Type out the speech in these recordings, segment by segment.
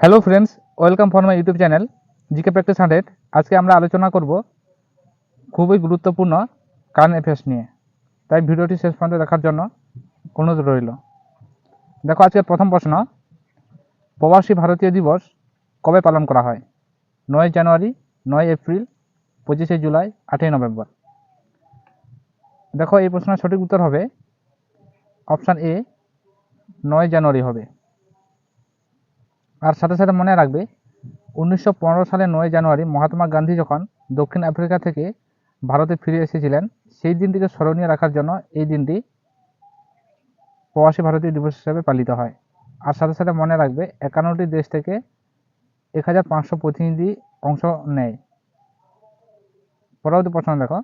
Hello friends welcome for my YouTube channel GK practice hundred আজকে আমরা আলোচনা করব খুবই গুরুত্বপূর্ণ কারেন্ট অ্যাফেয়ার্স নিয়ে। তাই ভিডিওটি শেষ পর্যন্ত দেখার জন্য অনুরোধ রইল। দেখো আজকের প্রথম প্রশ্ন, প্রবাসী ভারতীয় দিবস কবে পালন করা হয়? নয় জানুয়ারি, নয় এপ্রিল, পঁচিশে জুলাই, আটই নভেম্বর। দেখো এই প্রশ্নের সঠিক উত্তর হবে, অপশান এ, নয় জানুয়ারি হবে। আর সাথে সাথে মনে রাখবে, উনিশশো সালের নয় জানুয়ারি মহাত্মা গান্ধী যখন দক্ষিণ আফ্রিকা থেকে ভারতে ফিরে এসেছিলেন, সেই দিনটিকে স্মরণীয় রাখার জন্য এই দিনটি প্রবাসী ভারতীয় দিবস হিসেবে পালিত হয়। আর সাথে সাথে মনে রাখবে, একান্নটি দেশ থেকে এক হাজার পাঁচশো প্রতিনিধি অংশ নেয়। পরবর্তী প্রশ্ন দেখো।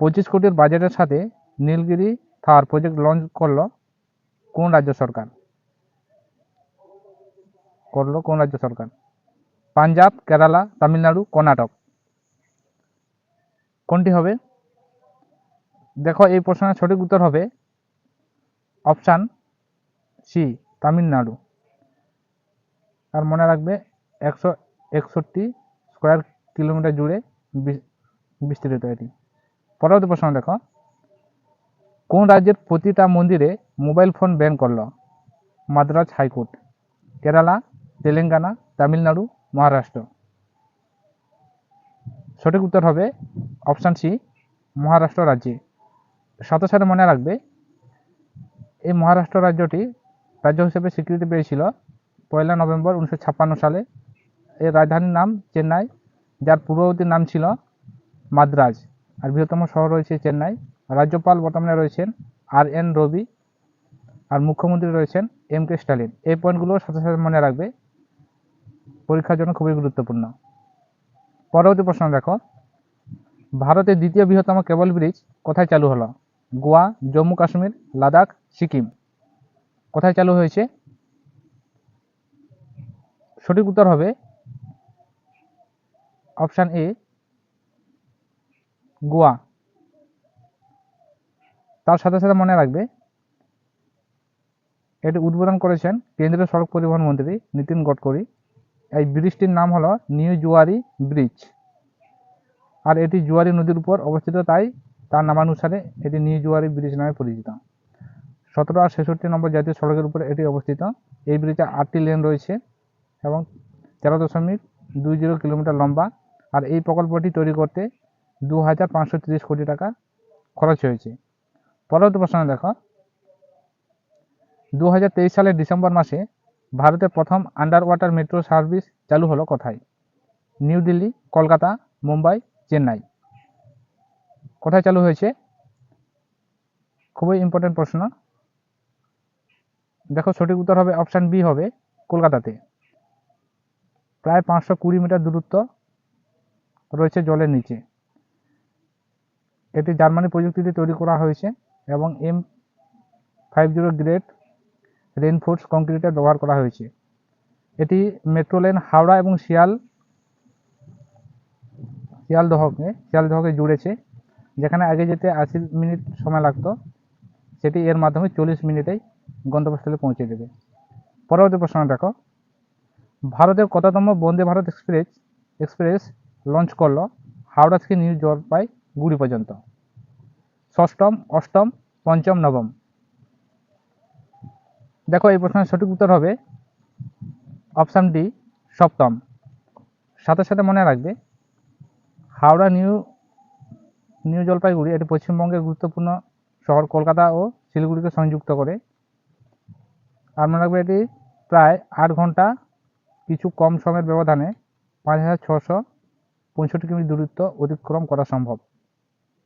পঁচিশ কোটির বাজেটের সাথে নীলগিরি থার প্রজেক্ট লঞ্চ করল কোন রাজ্য সরকার? করল কোন রাজ্য সরকার? পাঞ্জাব, কেরালা, তামিলনাড়ু, কর্ণাটক। কোনটি হবে? দেখো, এই প্রশ্নের সঠিক উত্তর হবে অপশান সি, তামিলনাড়ু। আর মনে রাখবে, একশো একষট্টি স্কোয়ার কিলোমিটার জুড়ে বিস- বিস্তৃত এটি। পরবর্তী প্রশ্ন দেখো, কোন রাজ্যের প্রতিটা মন্দিরে মোবাইল ফোন ব্যান করল? Madras high court, Kerala Telangana, Tamil Nadu, Maharashtra. সঠিক উত্তর হবে অপশান সি মহারাষ্ট্র রাজ্যে। সাথে সাথে মনে রাখবে, এই মহারাষ্ট্র রাজ্যটি রাজ্য হিসেবে স্বীকৃতি পেয়েছিল পয়লা নভেম্বর উনিশশো ছাপ্পান্ন সালে। এর রাজধানীর নাম চেন্নাই, যার পূর্ববর্তী নাম ছিল মাদ্রাজ। আর বৃহত্তম শহর রয়েছে চেন্নাই। রাজ্যপাল বর্তমানে রয়েছেন আর এন রবি, আর মুখ্যমন্ত্রী রয়েছেন এম কে স্টালিন এই পয়েন্টগুলো সাথে সাথে মনে রাখবে পরীক্ষার জন্য খুবই গুরুত্বপূর্ণ। পরবর্তী প্রশ্ন দেখো। ভারতের দ্বিতীয় বৃহত্তম কেবল ব্রিজ কোথায় চালু হলো? গোয়া, জম্মু কাশ্মীর, লাদাখ, সিকিম। কোথায় চালু হয়েছে? সঠিক উত্তর হবে অপশান এ, গোয়া। তার সাথে সাথে মনে রাখবে, এটি উদ্বোধন করেছেন কেন্দ্রীয় সড়ক পরিবহন মন্ত্রী নীতিন গডকরি। এই ব্রিজটির নাম হলো নিউ জুয়ারি ব্রিজ। আর এটি জুয়ারি নদীর উপর অবস্থিত, তাই তার নামানুসারে এটি নিউ জুয়ারি ব্রিজ নামে পরিচিত। সতেরো আর ছেষট্টি নম্বর জাতীয় সড়কের উপরে এটি অবস্থিত। এই ব্রিজে আটটি লেন রয়েছে এবং তেরো দশমিক দুই জিরো কিলোমিটার লম্বা। আর এই প্রকল্পটি তৈরি করতে দু হাজার পাঁচশো তিরিশ কোটি টাকা খরচ হয়েছে। পরবর্তী প্রশ্ন দেখো। দু হাজার তেইশ সালের ডিসেম্বর মাসে ভারতের প্রথম আন্ডার ওয়াটার মেট্রো সার্ভিস চালু হলো কোথায়? নিউ দিল্লি কলকাতা, মুম্বাই, চেন্নাই। কোথায় চালু হয়েছে? খুবই ইম্পর্টেন্ট প্রশ্ন। দেখো সঠিক উত্তর হবে অপশান বি হবে কলকাতাতে। প্রায় পাঁচশো কুড়ি মিটার দূরত্ব রয়েছে জলের নিচে। এটি জার্মানি প্রযুক্তিতে তৈরি করা হয়েছে এবং M five zero grade reinforce কংক্রিটের ব্যবহার করা হয়েছে। এটি মেট্রো লেন হাওড়া এবং শিয়াল শিয়ালদহকে শিয়ালদহকে জুড়েছে, যেখানে আগে যেতে আশি মিনিট সময় লাগতো। সেটি এর মাধ্যমে চল্লিশ মিনিটেই গন্তব্যস্থলে পৌঁছে দেবে। পরবর্তী প্রশ্ন দেখো। ভারতের কততম Vande Bharat express express launch করল হাওড়া থেকে নিউ জলপাইগুড়ি পর্যন্ত। ষষ্ঠম, অষ্টম, পঞ্চম, নবম। দেখো, এই প্রশ্নের সঠিক উত্তর হবে অপশান ডি, সপ্তম। সাথে সাথে মনে রাখবে, হাওড়া নিউ নিউ জলপাইগুড়ি এটি পশ্চিমবঙ্গের গুরুত্বপূর্ণ শহর কলকাতা ও শিলিগুড়িকে সংযুক্ত করে। আর মনে রাখবে এটি প্রায় আট ঘণ্টা কিছু কম সময়ের ব্যবধানে পাঁচ হাজার ছশো পঁয়ষট্টি কিমি দূরত্ব অতিক্রম করা সম্ভব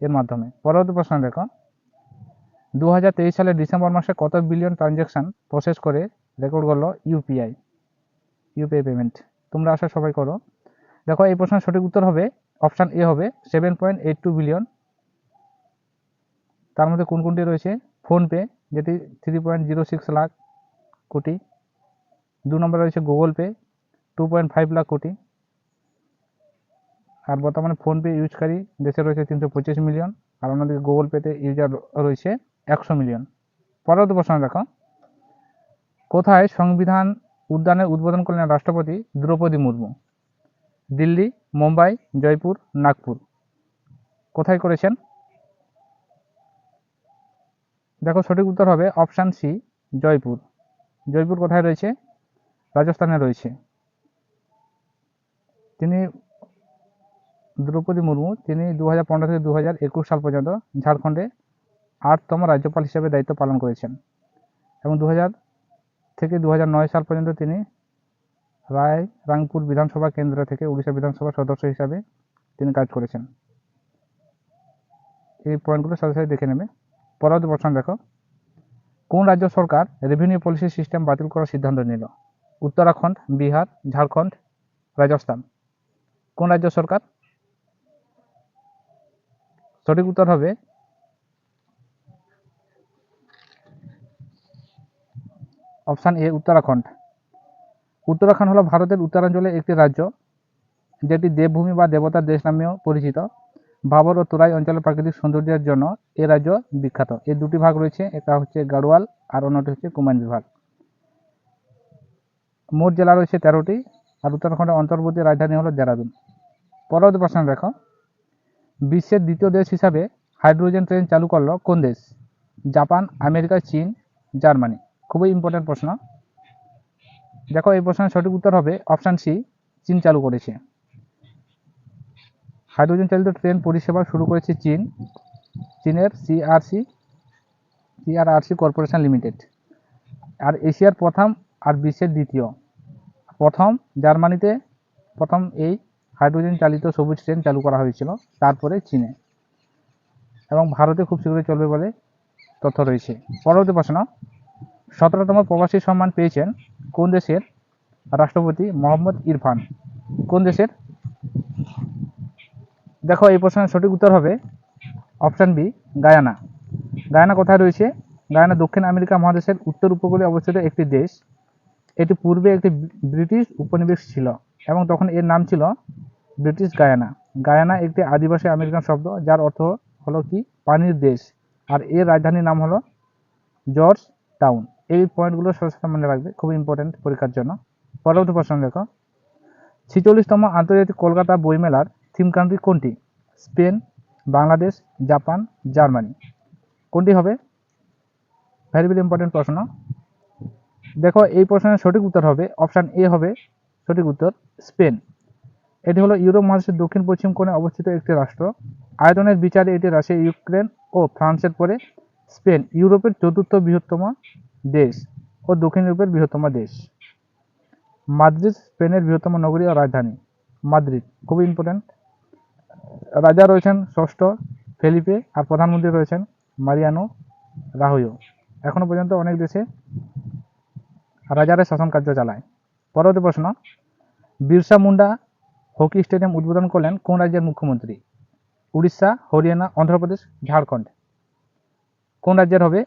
এর মাধ্যমে। পরবর্তী প্রশ্ন দেখো। দু হাজার তেইশ সালের ডিসেম্বর মাসে কত বিলিয়ন ট্রানজ্যাকশন প্রসেস করে রেকর্ড করল ইউপিআই? UPI payment. তোমরা আশা সবাই করো। দেখো, এই প্রশ্নের সঠিক উত্তর হবে, অপশান এ হবে, seven point eight two billion. তার মধ্যে কোন কোনটি রয়েছে? ফোনপে যেটি three point zero six lakh crore. দু নম্বরে রয়েছে Google Pay, two point five lakh crore. আর বর্তমানে ফোনপে ইউজকারী দেশে রয়েছে তিনশো পঁচিশ মিলিয়ন। আর অন্যদিকে গুগল পেতে ইউজার রয়েছে একশো মিলিয়ন। পরবর্তী প্রশ্ন দেখো। কোথায় সংবিধান উদ্যানের উদ্বোধন করলেন রাষ্ট্রপতি দ্রৌপদী মুর্মু? দিল্লি, মুম্বাই, জয়পুর, নাগপুর। কোথায় করেছেন? দেখো সঠিক উত্তর হবে অপশান সি, জয়পুর। জয়পুর কোথায় রয়েছে? রাজস্থানে রয়েছে। তিনি দ্রৌপদী মুর্মু, তিনি দু থেকে দু হাজার একুশ সাল পর্যন্ত ঝাড়খণ্ডে আটতম রাজ্যপাল হিসেবে দায়িত্ব পালন করেছেন। এবং দু হাজার থেকে দু সাল পর্যন্ত তিনি রায় রাংপুর বিধানসভা কেন্দ্র থেকে উড়িষ্যা বিধানসভার সদস্য হিসাবে তিনি কাজ করেছেন। এই পয়েন্টগুলো সাথে সাথে দেখে নেবে। পরবর্তী প্রশ্ন দেখো, কোন রাজ্য সরকার রেভিনিউ পলিসি সিস্টেম বাতিল করার সিদ্ধান্ত নিল? উত্তরাখণ্ড, বিহার, ঝাড়খণ্ড, রাজস্থান। কোন রাজ্য সরকার? সঠিক উত্তর হবে অপশান এ উত্তরাখণ্ড। উত্তরাখণ্ড হলো ভারতের উত্তরাঞ্চলের একটি রাজ্য, যেটি দেবভূমি বা দেবতার দেশ নামেও পরিচিত। ভাবর ও তোরাই অঞ্চলের প্রাকৃতিক সৌন্দর্যের জন্য এ রাজ্য বিখ্যাত। এর দুটি ভাগ রয়েছে, একটা হচ্ছে গাড়োয়াল আর অন্যটি হচ্ছে কুমায়ুন বিভাগ মোট জেলা রয়েছে তেরোটি আর উত্তরাখণ্ডের অন্তর্বর্তী রাজধানী হলো দেরাদুন। পরবর্তী প্রশ্ন দেখো। বিশ্বের দ্বিতীয় দেশ হিসাবে হাইড্রোজেন ট্রেন চালু করল কোন দেশ? জাপান, আমেরিকা, চীন, জার্মানি। খুবই ইম্পর্টেন্ট প্রশ্ন। দেখো এই প্রশ্নের সঠিক উত্তর হবে অপশান সি চীন চালু করেছে। হাইড্রোজেন চালিত ট্রেন পরিষেবা শুরু করেছে চীন। চীনের সিআরসি সিআরআরসি কর্পোরেশন লিমিটেড আর এশিয়ার প্রথম আর বিশ্বের দ্বিতীয়। প্রথম জার্মানিতে প্রথম এই হাইড্রোজেন চালিত সবুজ ট্রেন চালু করা হয়েছিল, তারপরে চীনে। এবং ভারতে খুব শীঘ্রই চলবে বলে তথ্য রয়েছে। পরবর্তী প্রশ্ন সতেরোতম প্রবাসী সম্মান পেয়েছেন কোন দেশের রাষ্ট্রপতি মোহাম্মদ ইরফান? কোন দেশের? দেখো, এই প্রশ্নের সঠিক উত্তর হবে অপশান বি, গায়ানা। গায়ানা কোথায় রয়েছে? গায়ানা দক্ষিণ আমেরিকা মহাদেশের উত্তর উপকূলে অবস্থিত একটি দেশ। এটি পূর্বে একটি ব্রিটিশ উপনিবেশ ছিল এবং তখন এর নাম ছিল ব্রিটিশ গায়ানা। গায়ানা একটি আদিবাসী আমেরিকান শব্দ, যার অর্থ হলো কি? পানির দেশ। আর এর রাজধানীর নাম হলো জর্জ টাউন। এই পয়েন্টগুলো সবসময় মনে রাখবে খুব ইম্পর্টেন্ট পরীক্ষার জন্য। পরবর্তী প্রশ্ন দেখো। ছিচল্লিশতম আন্তর্জাতিক কলকাতা বইমেলার থিম কান্ট্রি কোনটি? Spain, Bangladesh, Japan, Germany. কোনটি হবে? ভেরি ভেরি ইম্পর্টেন্ট প্রশ্ন। দেখো, এই প্রশ্নের সঠিক উত্তর হবে অপশান এ হবে সঠিক উত্তর, স্পেন। এটি হলো ইউরোপ মহাদেশের দক্ষিণ, পশ্চিম কোণে অবস্থিত একটি রাষ্ট্র। আয়তনের বিচারে এটি রাশিয়া, ইউক্রেন ও ফ্রান্সের পরে স্পেন। ইউরোপের চতুর্থ বৃহত্তম দেশ ও দক্ষিণ ইউরোপের বৃহত্তম দেশ। মাদ্রিদ, স্পেনের বৃহত্তম নগরী ও রাজধানী। মাদ্রিদ, খুবই ইম্পর্ট্যান্ট রাজা রয়েছেন ষষ্ঠ ফেলিপে আর প্রধানমন্ত্রী রয়েছেন মারিয়ানো রাহুয়ো এখনও পর্যন্ত অনেক দেশে রাজারা শাসন কার্য চালায়। পরবর্তী প্রশ্ন, বিরসা মুন্ডা হকি স্টেডিয়াম উদ্বোধন করলেন কোন রাজ্যের মুখ্যমন্ত্রী? উড়িষ্যা, হরিয়ানা, অন্ধ্রপ্রদেশ, ঝাড়খণ্ড। কোন রাজ্যের হবে?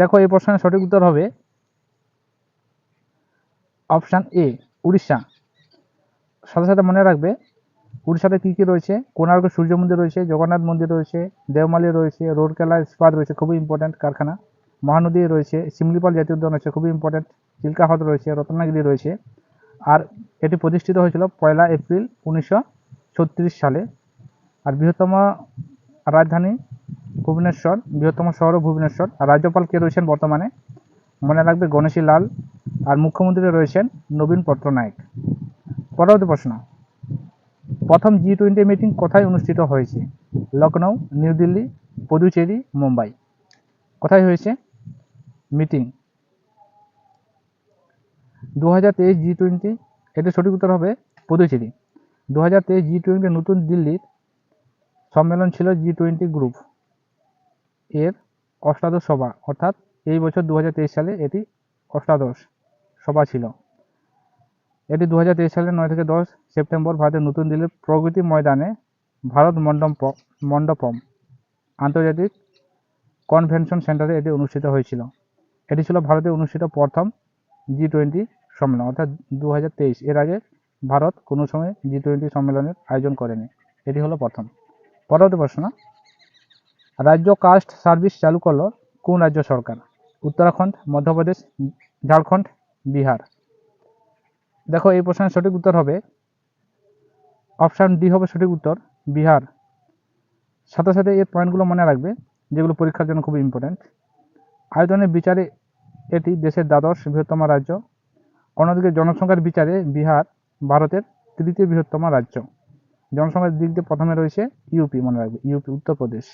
দেখো, এই প্রশ্নের সঠিক উত্তর হবে অপশান এ, উড়িষ্যা। সাথে সাথে মনে রাখবে, উড়িষ্যাতে কী কী রয়েছে? কোণার্ক, সূর্য মন্দির রয়েছে, জগন্নাথ মন্দির রয়েছে, দেওমালি রয়েছে, রোডকেলা, ইস্পাত রয়েছে, খুবই ইম্পর্ট্যান্ট কারখানা। মহানদী রয়েছে, শিমলিপাল জাতীয় উদ্যান রয়েছে, খুবই ইম্পর্ট্যান্ট চিল্কা হ্রদ রয়েছে, রত্নাগিরি রয়েছে। আর এটি প্রতিষ্ঠিত হয়েছিল পয়লা এপ্রিল উনিশশো ছত্রিশ সালে। আর বৃহত্তম রাজধানী ভুবনেশ্বর, বৃহত্তম শহর ভুবনেশ্বর। আর রাজ্যপাল কে রয়েছেন বর্তমানে? মনে রাখবে গণেশী লাল। আর মুখ্যমন্ত্রী রয়েছেন নবীন পট্টনায়ক। পরবর্তী প্রশ্ন। প্রথম জি টোয়েন্টি মিটিং কোথায় অনুষ্ঠিত হয়েছে? লখনৌ নিউ দিল্লি, পুদুচেরি, মুম্বাই। কোথায় হয়েছে? মিটিং দু হাজার তেইশ জি টোয়েন্টি এটি সঠিক উত্তর হবে পুদুচেরি। দু হাজার তেইশ জি টোয়েন্টি নতুন দিল্লির সম্মেলন ছিল জি টোয়েন্টি গ্রুপ এর অষ্টাদশ সভা, অর্থাৎ এই বছর দু হাজার তেইশ সালে এটি অষ্টাদশ সভা ছিল। এটি দু সালের নয় থেকে দশ সেপ্টেম্বর ভারতের নতুন দিল্লির প্রগতি ময়দানে ভারত মণ্ডপ মণ্ডপম আন্তর্জাতিক কনভেনশন সেন্টারে এটি অনুষ্ঠিত হয়েছিল। এটি ছিল ভারতে অনুষ্ঠিত প্রথম জি টোয়েন্টি সম্মেলন, অর্থাৎ দু হাজার তেইশ। এর আগে ভারত কোনো সময় জি টোয়েন্টি সম্মেলনের আয়োজন করেনি। এটি হলো প্রথম। পরবর্তী প্রশ্ন। রাজ্য কাস্ট সার্ভিস চালু করল কোন রাজ্য সরকার? উত্তরাখণ্ড, মধ্যপ্রদেশ, ঝাড়খণ্ড, বিহার। দেখো, এই প্রশ্নের সঠিক উত্তর হবে, অপশান ডি হবে সঠিক উত্তর, বিহার। সাথে সাথে এর পয়েন্টগুলো মনে রাখবে, যেগুলো পরীক্ষার জন্য খুব ইম্পর্ট্যান্ট আয়তনের বিচারে এটি দেশের দ্বাদশ বৃহত্তম রাজ্য। অন্যদিকে জনসংখ্যার বিচারে বিহার ভারতের তৃতীয় বৃহত্তম রাজ্য। জনসংখ্যার দিক দিয়ে প্রথমে রয়েছে ইউপি, মনে রাখবে, ইউপি, উত্তরপ্রদেশ।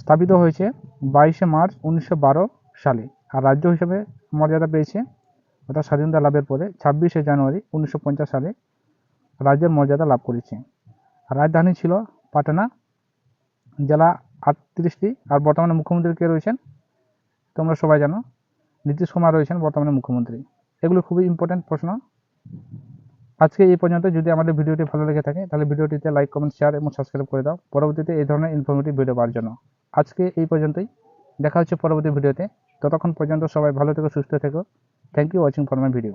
স্থাপিত হয়েছে বাইশে মার্চ উনিশশো বারো সালে আর রাজ্য হিসেবে মর্যাদা পেয়েছে অর্থাৎ স্বাধীনতা লাভের পরে ছাব্বিশে জানুয়ারি উনিশশো পঞ্চাশ সালে রাজ্যের মর্যাদা লাভ করেছে। রাজধানী ছিল পাটনা, জেলা আটত্রিশটি আর বর্তমানে মুখ্যমন্ত্রী কে রয়েছেন? তোমরা সবাই জানো, নীতিশ কুমার রয়েছেন বর্তমানে মুখ্যমন্ত্রী। এগুলো খুবই ইম্পর্ট্যান্ট প্রশ্ন। আজকে এই পর্যন্ত। যদি আমাদের ভিডিওটি ভালো লেগে থাকে, তাহলে ভিডিওটিতে লাইক কমেন্ট শেয়ার এবং সাবস্ক্রাইব করে দাও। পরবর্তীতে এই ধরনের ইনফরমেটিভ ভিডিও পাওয়ার জন্য। আজকে এই পর্যন্তই। দেখা হচ্ছে পরবর্তী ভিডিওতে। ততক্ষণ পর্যন্ত সবাই ভালো থেকো, সুস্থ থেকো। Thank you watching for my video